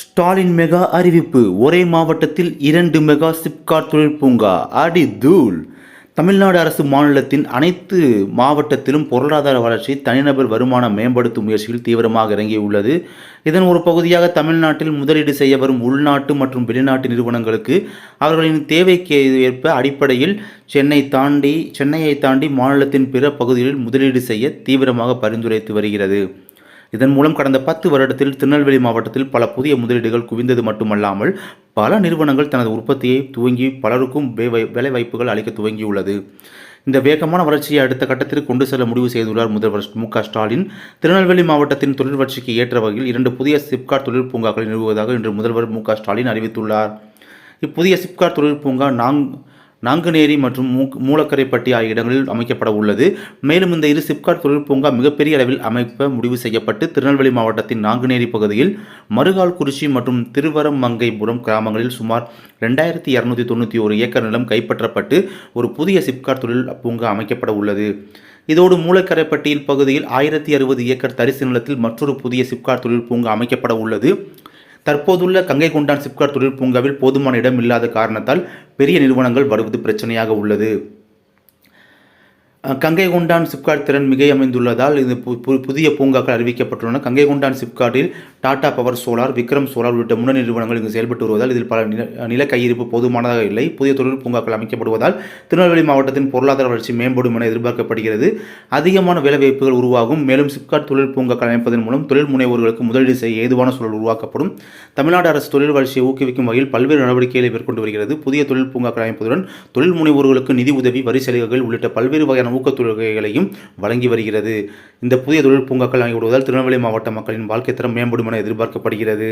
Stalin mega அறிவிப்பு. ஒரே மாவட்டத்தில் இரண்டு மெகா சிப்காட் தொழில் பூங்கா. அடி தூள். தமிழ்நாடு அரசு மாநிலத்தின் அனைத்து மாவட்டத்திலும் பொருளாதார வளர்ச்சி தனிநபர் வருமானம் மேம்படுத்தும் முயற்சியில் தீவிரமாக இறங்கியுள்ளது. இதன் ஒரு பகுதியாக தமிழ்நாட்டில் முதலீடு செய்ய வரும் உள்நாட்டு மற்றும் வெளிநாட்டு நிறுவனங்களுக்கு அவர்களின் தேவைக்கு ஏற்ப அடிப்படையில் சென்னை தாண்டி சென்னையை தாண்டி மாநிலத்தின் பிற பகுதிகளில் முதலீடு செய்ய தீவிரமாக பரிந்துரைத்து வருகிறது. இதன் மூலம் கடந்த பத்து வருடத்தில் திருநெல்வேலி மாவட்டத்தில் பல புதிய முதலீடுகள் குவிந்தது மட்டுமல்லாமல் பல நிறுவனங்கள் தனது உற்பத்தியை துவங்கி பலருக்கும் வே- வேலை வாய்ப்புகள் அளிக்க துவங்கியுள்ளது. இந்த வேகமான வளர்ச்சியை அடுத்த கட்டத்திற்கு கொண்டு செல்ல முடிவு செய்துள்ளார் முதல்வர் மு ஸ்டாலின். திருநெல்வேலி மாவட்டத்தின் தொழில் வளர்ச்சிக்கு ஏற்ற வகையில் இரண்டு புதிய சிப்காட் தொழில் பூங்காக்களை நிறுவுவதாக இன்று முதல்வர் மு ஸ்டாலின் அறிவித்துள்ளார். இப்புதிய சிப்காட் தொழில் பூங்கா நாங் நாங்குநேரி மற்றும் மூ மூலக்கரைப்பட்டி ஆகிய இடங்களில் அமைக்கப்பட உள்ளது. மேலும் இந்த இரு சிப்காட் தொழில் பூங்கா மிகப்பெரிய அளவில் அமைக்க முடிவு செய்யப்பட்டு திருநெல்வேலி மாவட்டத்தின் நாங்குநேரி பகுதியில் மறுகால்குறிச்சி மற்றும் திருவரமங்கைபுரம் கிராமங்களில் சுமார் ரெண்டாயிரத்தி இரநூத்தி தொண்ணூற்றி ஒரு ஏக்கர் நிலம் கைப்பற்றப்பட்டு ஒரு புதிய சிப்காட் தொழில் பூங்கா அமைக்கப்பட உள்ளது. இதோடு மூலக்கரைப்பட்டியில் பகுதியில் ஆயிரத்தி அறுபது ஏக்கர் தரிசு நிலத்தில் மற்றொரு புதிய சிப்காட் தொழில் பூங்கா அமைக்கப்பட உள்ளது. தற்போதுள்ள கங்கை கொண்டான் சிப்காட் தொழில் பூங்காவில் போதுமான இடம் இல்லாத காரணத்தால் பெரிய நிறுவனங்கள் வருவது பிரச்சனையாக உள்ளது. கங்கை கொண்டான் சிப்காட் திறன் மிகை அமைந்துள்ளதால் இது பு- புதிய பூங்காக்கள் அறிவிக்கப்பட்டுள்ளன. கங்கை கொண்டான் சிப்காட்டில் Tata power solar Vikram solar உள்ளிட்ட முன்னணி நிறுவனங்கள் இங்கு செயல்பட்டு வருவதால் இதில் பல நில நில கையிருப்பு போதுமானதாக இல்லை. புதிய தொழில் பூங்காக்கள் அமைக்கப்படுவதால் திருநெல்வேலி மாவட்டத்தின் பொருளாதார வளர்ச்சி மேம்படும் என எதிர்பார்க்கப்படுகிறது. அதிகமான வேலைவாய்ப்புகள் உருவாகும். மேலும் சிப்காட் தொழில் பூங்காக்கள் அமைப்பதன் மூலம் தொழில் முனைவோர்களுக்கு முதலீடு செய்ய ஏதுவான சூழல் உருவாக்கப்படும். தமிழ்நாடு அரசு தொழில் வளர்ச்சியை ஊக்குவிக்கும் வகையில் பல்வேறு நடவடிக்கைகளை மேற்கொண்டு வருகிறது. புதிய தொழில் பூங்காக்கள் அமைப்பதுடன் தொழில் முனைவோர்களுக்கு நிதி உதவி வரி சலுகைகள் உள்ளிட்ட பல்வேறு வகையான ஊக்கத்தொகைகளையும் வழங்கி வருகிறது. இந்த புதிய தொழில் பூங்காக்கள் அமைக்கப்படுவதால் திருநெல்வேலி மாவட்ட மக்களின் வாழ்க்கை தரம் மேம்படும் என எதிர்பார்க்கப்படுகிறது.